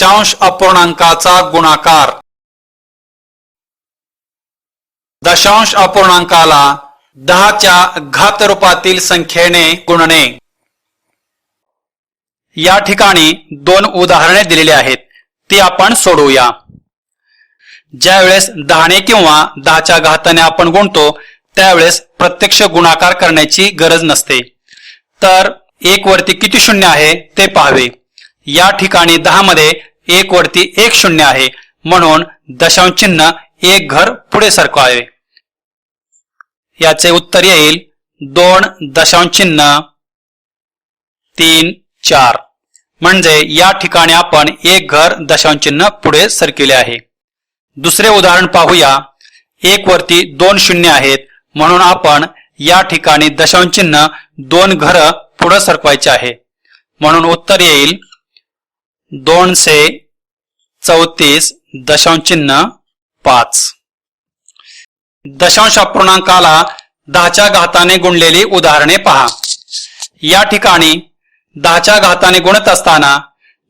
दशांश अपूर्णांकाचा गुणाकार. दशांश अपूर्णांकाला दहाच्या घात रूपातील संख्येने गुणणे. या ठिकाणी दोन उदाहरणे दिलेली आहेत. ती आपण सोडवूया. ज्यावेळेस दहाने किंवा दहाच्या घाताने आपण गुणतो त्यावेळेस प्रत्यक्ष गुणाकार करण्याची गरज नसते. तर एक वरती किती शून्य आहे ते पाहावे. या ठिकाणी दहा मध्ये एक वरती एक शून्य आहे. म्हणून दशांश चिन्ह एक घर पुढे सरकवावे याचे उत्तर येईल दोन दशांश चिन्ह तीन चार. म्हणजे या ठिकाणी आपण एक घर दशांश चिन्ह पुढे सरकिले आहे. दुसरे उदाहरण पाहूया. एक वरती दोन शून्य आहेत. म्हणून आपण या ठिकाणी दशांश चिन्ह दोन घर पुढे सरकवायचे आहे. म्हणून उत्तर येईल दोनशे चौतीस दशांश चिन्ह पाच. दशांश अपूर्णांकाला दहाच्या घाताने गुणलेली उदाहरणे पहा. या ठिकाणी दहाच्या घाताने गुणत असताना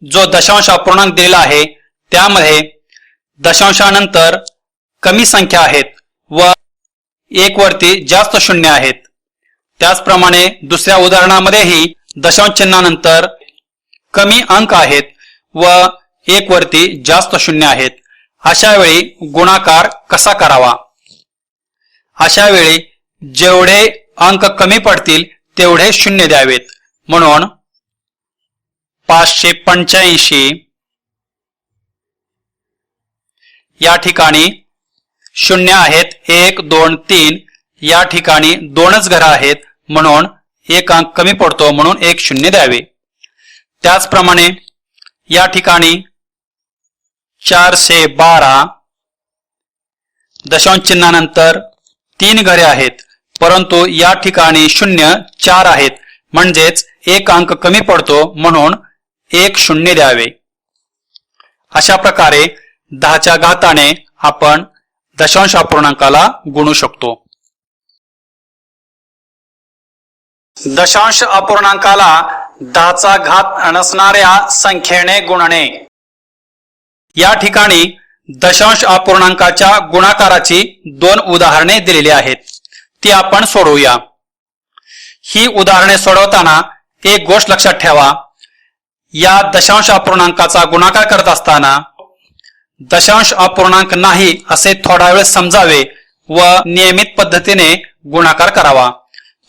जो दशांश अपूर्णांक दिलेला आहे त्यामध्ये दशांशानंतर कमी संख्या आहेत व एक वरती जास्त शून्य आहेत. त्याचप्रमाणे दुसऱ्या उदाहरणामध्येही दशांश चिन्हानंतर कमी अंक आहेत व एक वरती जास्त शून्य आहेत. अशा वेळी गुणाकार कसा करावा? अशा वेळी जेवढे अंक कमी पडतील तेवढे शून्य द्यावेत. म्हणून पाचशे पंच्याऐंशी या ठिकाणी शून्य आहेत. एक दोन तीन या ठिकाणी दोनच घरं आहेत. म्हणून एक अंक कमी पडतो म्हणून एक शून्य द्यावे. त्याचप्रमाणे या ठिकाणी चारशे बारा दशांश चिन्हानंतर तीन घरे आहेत. परंतु या ठिकाणी शून्य चार आहेत. म्हणजेच एक अंक कमी पडतो म्हणून एक शून्य द्यावे. अशा प्रकारे दहाच्या घाताने आपण दशांश अपूर्णांकाला गुणू शकतो. दशांश अपूर्णांकाला दहाचा घात नसणाऱ्या संख्येने गुणणे. या ठिकाणी दशांश अपूर्णांकाच्या गुणाकाराची दोन उदाहरणे दिलेली आहेत. ती आपण सोडवूया. ही उदाहरणे सोडवताना एक गोष्ट लक्षात ठेवा. या दशांश अपूर्णांकाचा गुणाकार करत असताना दशांश अपूर्णांक नाही असे थोडा वेळ समजावे व नियमित पद्धतीने गुणाकार करावा.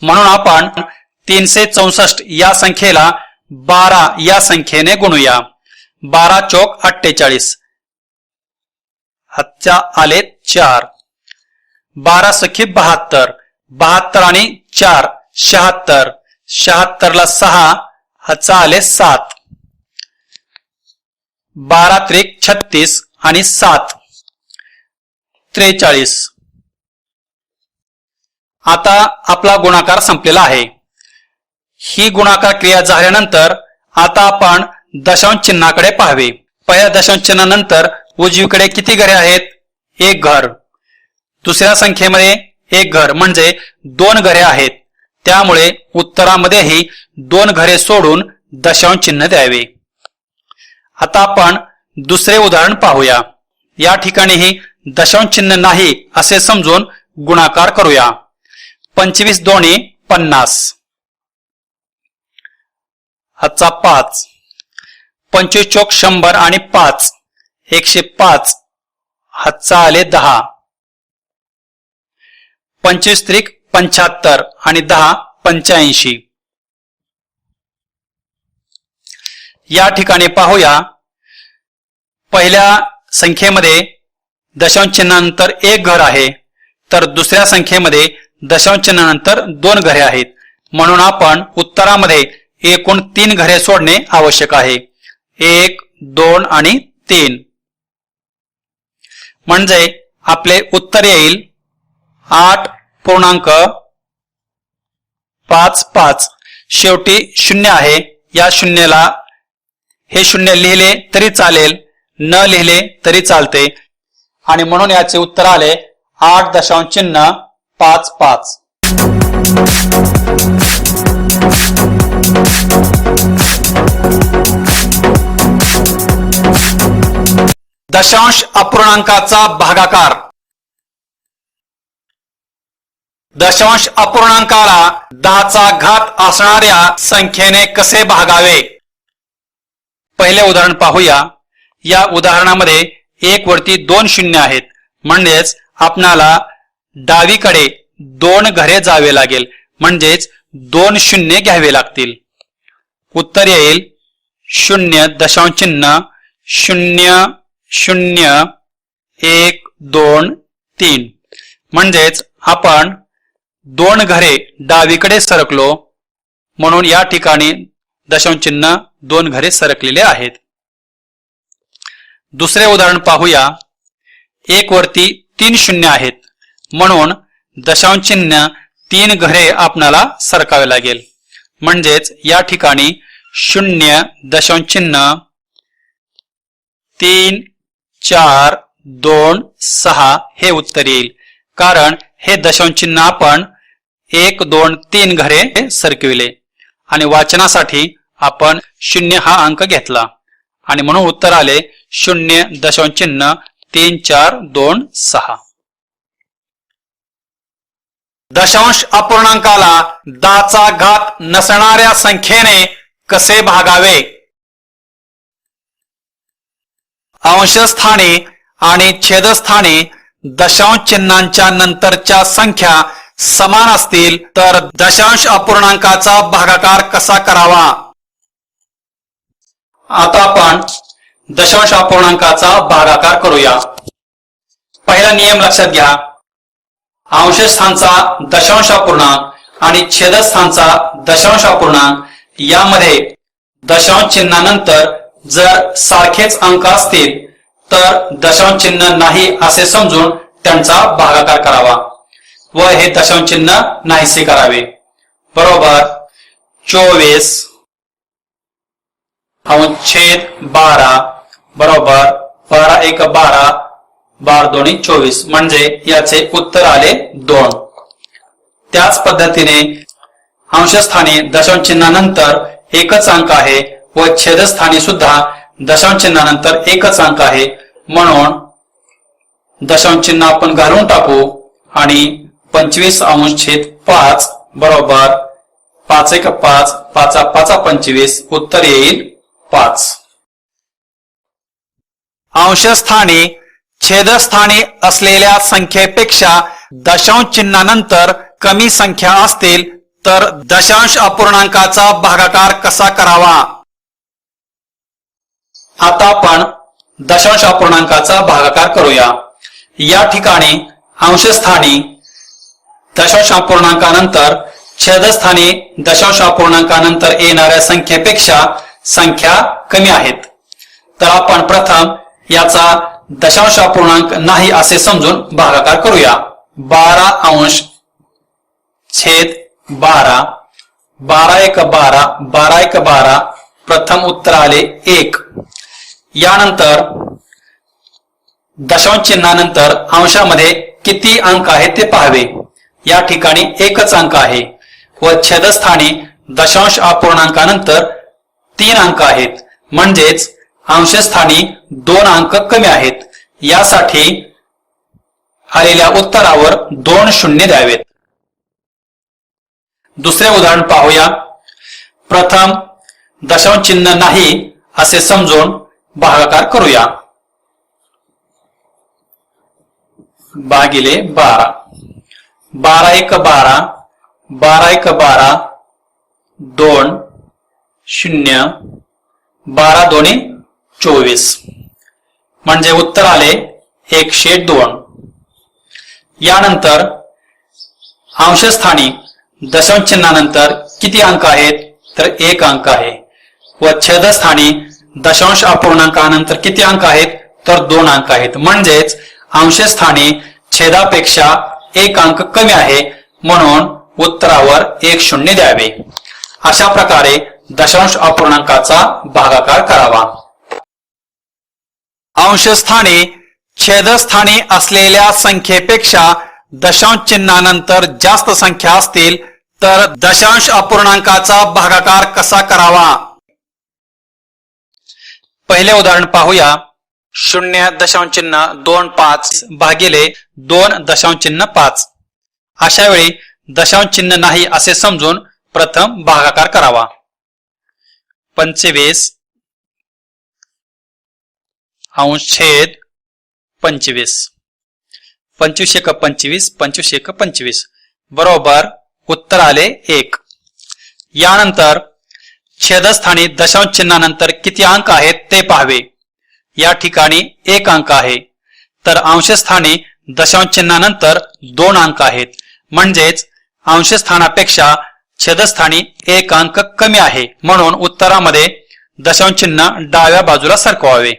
म्हणून आपण तीनशे चौसष्ट या संख्येला बारा या संख्येने गुणूया. बारा चौक अठ्ठेचाळीस. हातच्या आले चार. बारा सखी बहात्तर. बहात्तर आणि चार शहात्तर. शहात्तरला सहा हातचा आले सात. बारा त्रिक छत्तीस आणि सात. त्रेचाळीस. आता आपला गुणाकार संपलेला आहे. ही गुणाकार क्रिया झाल्यानंतर आता आपण दशांश चिन्हाकडे पाहावे. पहिल्या दशांश चिन्हानंतर उजवीकडे किती घरे आहेत? एक घर. दुसऱ्या संख्येमध्ये एक घर म्हणजे दोन घरे आहेत. त्यामुळे उत्तरामध्येही दोन घरे सोडून दशांश चिन्ह द्यावे. आता आपण दुसरे उदाहरण पाहूया. या ठिकाणीही दशांश चिन्ह नाही असे समजून गुणाकार करूया. पंचवीस दोन्ही पन्नास. हातचा पाच. पंचवीस चौक शंभर आणि पाच. एकशे पाच. हातचा आले दहा. पंचवीस त्रिक पंच्याहत्तर आणि दहा पंच्याऐंशी. या ठिकाणी पाहूया. पहिल्या संख्येमध्ये दशांश चिन्हानंतर एक घर आहे. तर दुसऱ्या संख्येमध्ये दशांश चिन्हानंतर दोन घरे आहेत. म्हणून आपण उत्तरामध्ये एकूण तीन घरे सोडणे आवश्यक आहे. एक दोन आणि तीन. म्हणजे आपले उत्तर येईल आठ पूर्णांक पाच पाच. शेवटी शून्य आहे. या शून्यला हे शून्य लिहिले तरी चालेल. न लिहिले तरी चालते. आणि म्हणून याचे उत्तर आले आठ दशांश चिन्ह पाच पाच. दशांश अपूर्णांकाचा भागाकार. दशांश अपूर्णांकाला दहाचा घात असणाऱ्या संख्येने कसे भागावे? पहिले उदाहरण पाहूया. या उदाहरणामध्ये एक वरती दोन शून्य आहेत. म्हणजेच आपणाला डावीकडे दोन घरे जावे लागेल. म्हणजेच दोन शून्य घ्यावे लागतील. उत्तर येईल. शून्य दशांश चिन्ह. शून्य शून्य एक दोन तीन. म्हणजेच आपण दोन घरे डावीकडे सरकलो म्हणून या ठिकाणी दशांश चिन्ह दोन घरे सरकलेले आहेत. दुसरे उदाहरण पाहूया. एक वरती तीन शून्य आहेत. म्हणून दशांश चिन्ह तीन घरे आपणाला सरकावे लागेल. म्हणजेच या ठिकाणी शून्य दशांश चिन्ह तीन चार दोन सहा हे उत्तर येईल. कारण हे दशांश चिन्ह आपण एक दोन तीन घरे सरकविले. आणि वाचनासाठी आपण शून्य हा अंक घेतला. आणि म्हणून उत्तर आले शून्य दशांश चिन्ह तीन चार दोन सहा. दशांश अपूर्णांकाला दाचा घात नसणाऱ्या संख्येने कसे भागावे? अंशस्थाने आणि छेदस्थाने दशांश चिन्हांच्या नंतरच्या संख्या समान असतील तर दशांश अपूर्णांकाचा भागाकार कसा करावा? आता आपण दशांश अपूर्णांकाचा भागाकार करूया. पहिला नियम लक्षात घ्या. अंशस्थानचा दशांश अपूर्णांक आणि छेदस्थानचा दशांश अपूर्णांक यामध्ये दशांश चिन्हानंतर जर सारखेच अंक असतील तर दशांश चिन्ह नाही असे समजून त्यांचा भागाकार करावा व हे दशांश चिन्ह नाहीसे करावे. बरोबर? चोवीस छेद बारा बरोबर? बारा एक बारा बार दोन्ही चोवीस. म्हणजे याचे उत्तर आले दोन. त्याच पद्धतीने अंशस्थानी दशांश चिन्हानंतर एकच अंक आहे व छेदस्थानी सुद्धा दशांश चिन्हानंतर एकच अंक आहे. म्हणून दशांश चिन्ह आपण घालून टाकू आणि पंचवीस अंश छेद पाच बरोबर पाच एक पाच पाचा पाचा पंचवीस उत्तर येईल पाच. अंशस्थानी छेदस्थानी असलेल्या संख्येपेक्षा दशांश चिन्हानंतर कमी संख्या असतील तर दशांश अपूर्णांकाचा भागाकार कसा करावा? आता आपण दशांश अपूर्णांकाचा भागाकार करूया. या ठिकाणी अंशस्थानी दशांश अपूर्णांकानंतर छेदस्थानी दशांश अपूर्णांकानंतर येणाऱ्या संख्येपेक्षा संख्या कमी आहेत. तर आपण प्रथम याचा दशांश अपूर्णांक नाही असे समजून भागाकार करूया. बारा अंश छेद बारा. बारा एक बारा बारा एक बारा प्रथम उत्तर आले एक. यानंतर दशांश चिन्हानंतर अंशामध्ये किती अंक आहेत ते पाहावे. या ठिकाणी एकच अंक आहे व छेदस्थानी दशांश अपूर्णांकानंतर तीन अंक आहेत. म्हणजेच अंशस्थानी दोन अंक कमी आहेत. यासाठी आलेल्या उत्तरावर दोन शून्य द्यावेत. दुसरे उदाहरण पाहूया. प्रथम दशांश चिन्ह नाही असे समजून भागाकार करूया. भागिले बारा. बारा एक बारा बारा एक बारा दोन शून्य बारा दोन्ही चोवीस. म्हणजे उत्तर आले एकशे दोन. यानंतर अंशस्थानी दशांश चिन्हानंतर किती अंक आहेत? तर एक अंक आहे. व छेदस्थानी दशांश अपूर्णांकानंतर किती अंक आहेत? तर दोन अंक आहेत. म्हणजेच अंशस्थानी छेदापेक्षा एक अंक कमी आहे म्हणून उत्तरावर एक शून्य द्यावे. अशा प्रकारे दशांश अपूर्णांकाचा भागाकार करावा. अंशस्थानी छेदस्थानी असलेल्या संख्येपेक्षा दशांश चिन्हानंतर जास्त संख्या असतील तर दशांश अपूर्णांकाचा भागाकार कसा करावा? पहिले उदाहरण पाहूया. शून्य दशांश चिन्ह दोन पाच भागिले दोन दशांश चिन्ह पाच. अशा वेळी दशांश चिन्ह नाही असे समजून प्रथम भागाकार करावा. पंचवीस अंश छेद पंचवीस. पंचवीस एक पंचवीस पंचवीस एक पंचवीस. बरोबर उत्तर आले एक. यानंतर छेदस्थानी दशांश चिन्हानंतर किती अंक आहेत ते पाहावे. या ठिकाणी एक अंक आहे. तर अंशस्थानी दशांश चिन्हानंतर दोन अंक आहेत. म्हणजेच अंशस्थानापेक्षा छेदस्थानी एक अंक कमी आहे. म्हणून उत्तरामध्ये दशांश चिन्ह डाव्या बाजूला सरकवावे.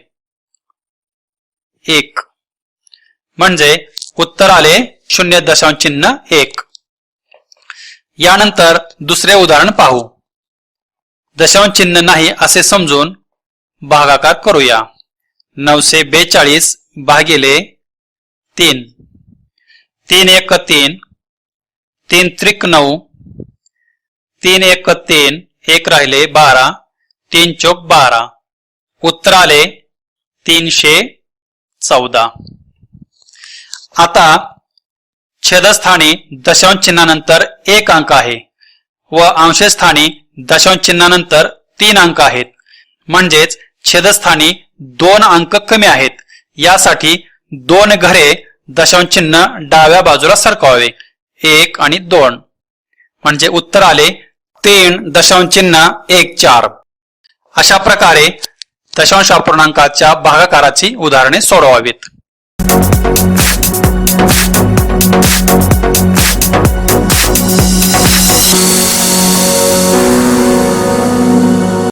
एक. म्हणजे उत्तर आले शून्य दशांश चिन्ह एक. यानंतर दुसरे उदाहरण पाहू. दशांश चिन्ह नाही असे समजून भागाकार करूया. नऊशे बेचाळीस भागिले तीन. तीन एक तीन. तीन त्रिक नऊ. तीन एक तीन एक राहिले बारा. तीन चौक बारा. उत्तर आले तीनशे चौदा. आता छेदस्थानी दशांश चिन्हानंतर एक अंक आहे व अंशस्थानी दशांश चिन्हानंतर तीन अंक आहेत. म्हणजेच छेदस्थानी दोन अंक कमी आहेत. यासाठी दोन घरे दशांश चिन्ह डाव्या बाजूला सरकवावे एक आणि दोन. म्हणजे उत्तर आले तीन दशांश चिन्ह एक चार. अशा प्रकारे दशांश अपूर्णांकाच्या भागाकाराची उदाहरणे सोडवावीत.